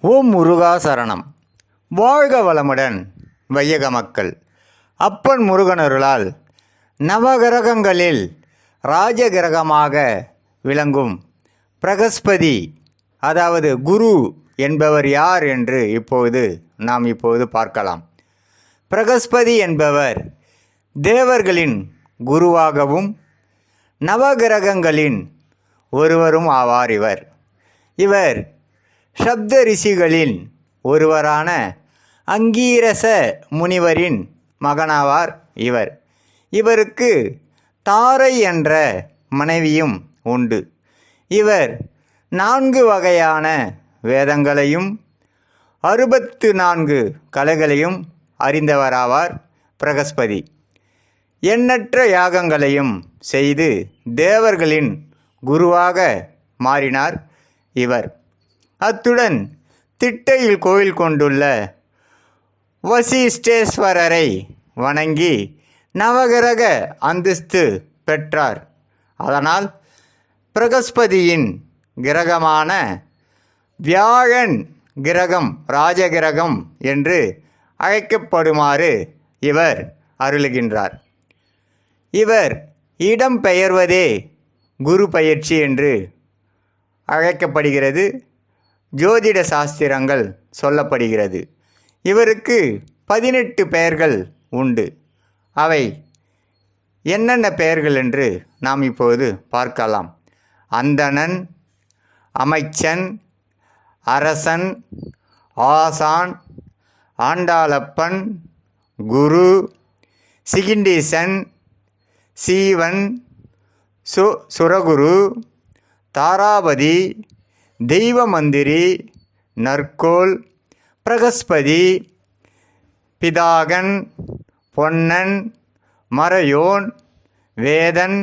ஓம் முருகா சரணம். வாழ்க வளமுடன் வையக மக்கள். அப்பன் முருகனருளால் நவகிரகங்களில் ராஜகிரகமாக விளங்கும் பிரகஸ்பதி அதாவது குரு என்பவர் யார் என்று இப்போது நாம் இப்போது பார்க்கலாம். பிரகஸ்பதி என்பவர் தேவர்களின் குருவாகவும் நவகிரகங்களின் ஒருவரும் ஆவார் இவர். இவர் சப்த ரிஷிகளின் ஒருவரான அங்கீரச முனிவரின் மகனாவார் இவர். இவருக்கு தாரை என்ற மனைவியும் உண்டு. இவர் நான்கு வகையான வேதங்களையும் அறுபத்து நான்கு கலைகளையும் அறிந்தவராவார் பிரகஸ்பதி. எண்ணற்ற யாகங்களையும் செய்து தேவர்களின் குருவாக மாறினார் இவர். அத்துடன் திட்டையில் கோயில் கொண்டுள்ள வசிஷ்டேஸ்வரரை வணங்கி நவகிரக அந்தஸ்து பெற்றார். அதனால் பிரகஸ்பதியின் கிரகமான வியாழன் கிரகம் ராஜகிரகம் என்று அழைக்கப்படுமாறு இவர் அருளுகின்றார். இவர் இடம் பெயர்வதே குரு பயிற்சி என்று அழைக்கப்படுகிறது. ஜோதிட சாஸ்திரங்கள் சொல்லப்படுகிறது. இவருக்கு பதினெட்டு பெயர்கள் உண்டு. அவை என்னென்ன பெயர்கள் என்று நாம் இப்போது பார்க்கலாம். அந்தணன் அமைச்சன் அரசன் ஆசான் ஆண்டாளப்பன் குரு சிகிண்டீசன் சீவன் சு சுரகுரு தாராபதி தெய்வ மந்திரி நற்கோல் பிரகஸ்பதி பிதாகன் பொன்னன் மறையோன் வேதன்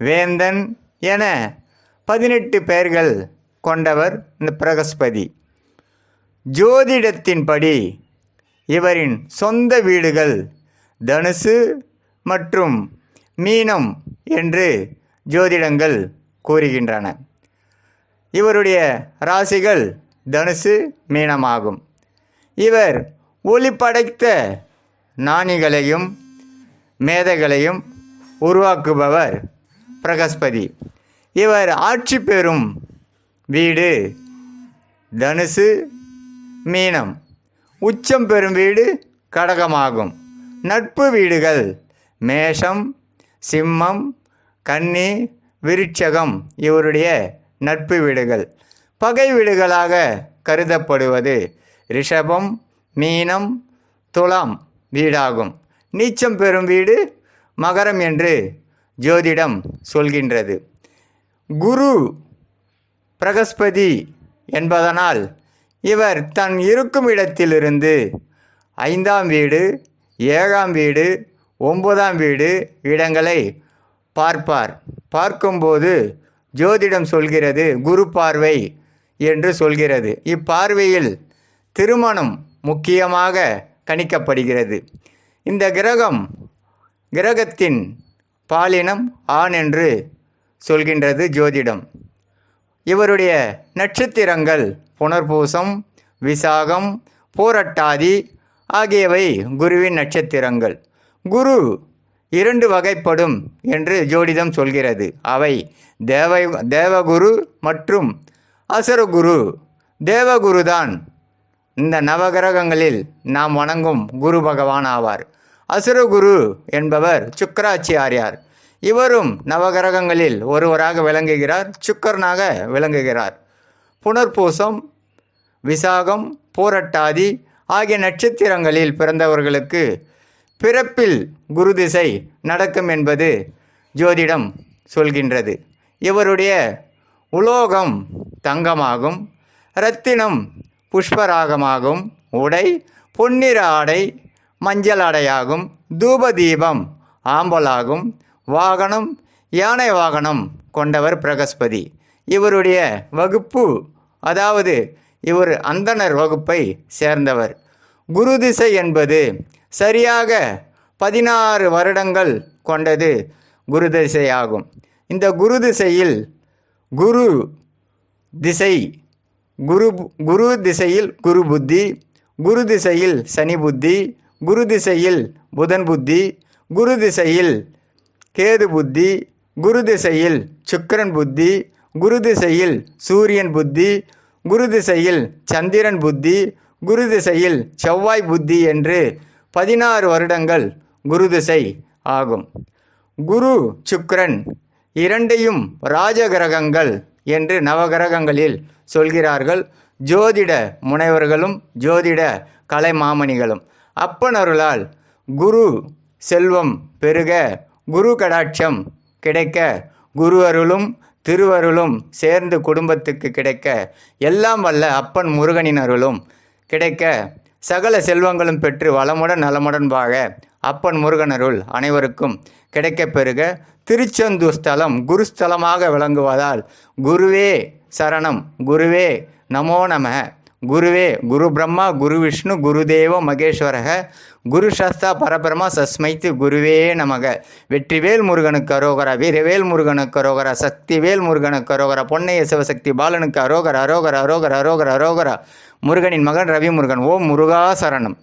வேந்தன் என பதினெட்டு பெயர்கள் கொண்டவர் இந்த பிரகஸ்பதி. ஜோதிடத்தின்படி இவரின் சொந்த வீடுகள் தனுசு மற்றும் மீனம் என்று ஜோதிடங்கள் கூறுகின்றன. இவருடைய ராசிகள் தனுசு மீனமாகும். இவர் ஒளிப்படைத்த நாணிகளையும் மேதைகளையும் உருவாக்குபவர் பிரகஸ்பதி. இவர் ஆட்சி பெறும் வீடு தனுசு மீனம். உச்சம் பெறும் வீடு கடகமாகும். நட்பு வீடுகள் மேஷம் சிம்மம் கன்னி விருட்சகம் இவருடைய நட்பு வீடுகள். பகை வீடுகளாக கருதப்படுவது ரிஷபம் மீனம் துலாம் வீடாகும். நீச்சம் பெறும் வீடு மகரம் என்று ஜோதிடம் சொல்கின்றது. குரு பிரகஸ்பதி என்பதனால் இவர் தன் இருக்கும் இடத்திலிருந்து ஐந்தாம் வீடு ஏழாம் வீடு ஒன்பதாம் வீடு இடங்களை பார்ப்பார். பார்க்கும்போது ஜோதிடம் சொல்கிறது குரு பார்வை என்று சொல்கிறது. இப்பார்வையில் திருமணம் முக்கியமாக கணிக்கப்படுகிறது. இந்த கிரகம் கிரகத்தின் பாலினம் ஆண் என்று சொல்கின்றது ஜோதிடம். இவருடைய நட்சத்திரங்கள் புனர்பூசம் விசாகம் போரட்டாதி ஆகியவை குருவின் நட்சத்திரங்கள். குரு இரண்டு வகைப்படும் என்று ஜோடிதம் சொல்கிறது. அவை தேவ தேவகுரு மற்றும் அசுரகுரு. தேவகுருதான். இந்த நவகிரகங்களில் நாம் வணங்கும் குரு பகவான் ஆவார். அசுரகுரு என்பவர் சுக்கராச்சியாரியார் இவரும் நவகிரகங்களில் ஒருவராக விளங்குகிறார் சுக்கரனாக விளங்குகிறார். புனர்பூசம் விசாகம் போரட்டாதி ஆகிய நட்சத்திரங்களில் பிறந்தவர்களுக்கு பிறப்பில் குரு திசை நடக்கும் என்பது ஜோதிடம் சொல்கின்றது. இவருடைய உலோகம் தங்கமாகும் இரத்தினம் புஷ்பராகமாகும் உடை பொன்னிற ஆடை மஞ்சள் ஆடையாகும் தூபதீபம் ஆம்பலாகும் வாகனம் யானை வாகனம் கொண்டவர் பிரகஸ்பதி. இவருடைய வகுப்பு அதாவது இவர் அந்தணர் வகுப்பை சேர்ந்தவர். குரு திசை என்பது சரியாக பதினாறு வருடங்கள் கொண்டது குரு திசையாகும் இந்த குரு திசையில் குரு திசை குரு குரு திசையில் குரு புத்தி குரு திசையில் சனி புத்தி குரு திசையில் புதன் புத்தி குரு திசையில் கேது புத்தி குரு திசையில் சுக்கரன் புத்தி குரு திசையில் சூரியன் புத்தி குரு திசையில் சந்திரன் புத்தி குரு திசையில் செவ்வாய் புத்தி என்று பதினாறு வருடங்கள் குரு திசை ஆகும். குரு சுக்ரன் இரண்டையும் ராஜகிரகங்கள் என்று நவகிரகங்களில் சொல்கிறார்கள். ஜோதிட முனைவர்களும் ஜோதிட கலைமாமணிகளும். அப்பனருளால் குரு செல்வம் பெருக குரு கடாட்சம் கிடைக்க குரு அருளும் திருவருளும் சேர்ந்து குடும்பத்துக்கு கிடைக்க எல்லாம் வல்ல அப்பன் முருகனின் அருளும் கிடைக்க சகல செல்வங்களும் பெற்று வளமுடன் நலமுடன் வாழ அப்பன் முருகனருள் அனைவருக்கும் கிடைக்கப் பெறுக. திருச்செந்தூர் ஸ்தலம் குருஸ்தலமாக விளங்குவதால் குருவே சரணம் குருவே நமோ நம குருவே குரு பிரம்மா குரு விஷ்ணு குருதேவ மகேஸ்வரக குரு சஸ்தா பரபிரமா சஸ்மைத்து குருவே நமக. வெற்றிவேல் முருகனுக்கு அரோகரா வீரவேல் முருகனுக்கு அரோகரா சக்திவேல் முருகனுக்கு அரோகரா பொன்னைய சிவசக்தி பாலனுக்கு அரோகர அரோகர அரோகர அரோகர அரோகரா. முருகனின் மகன் ரவி முருகன் ஓம் முருகா சரணம்.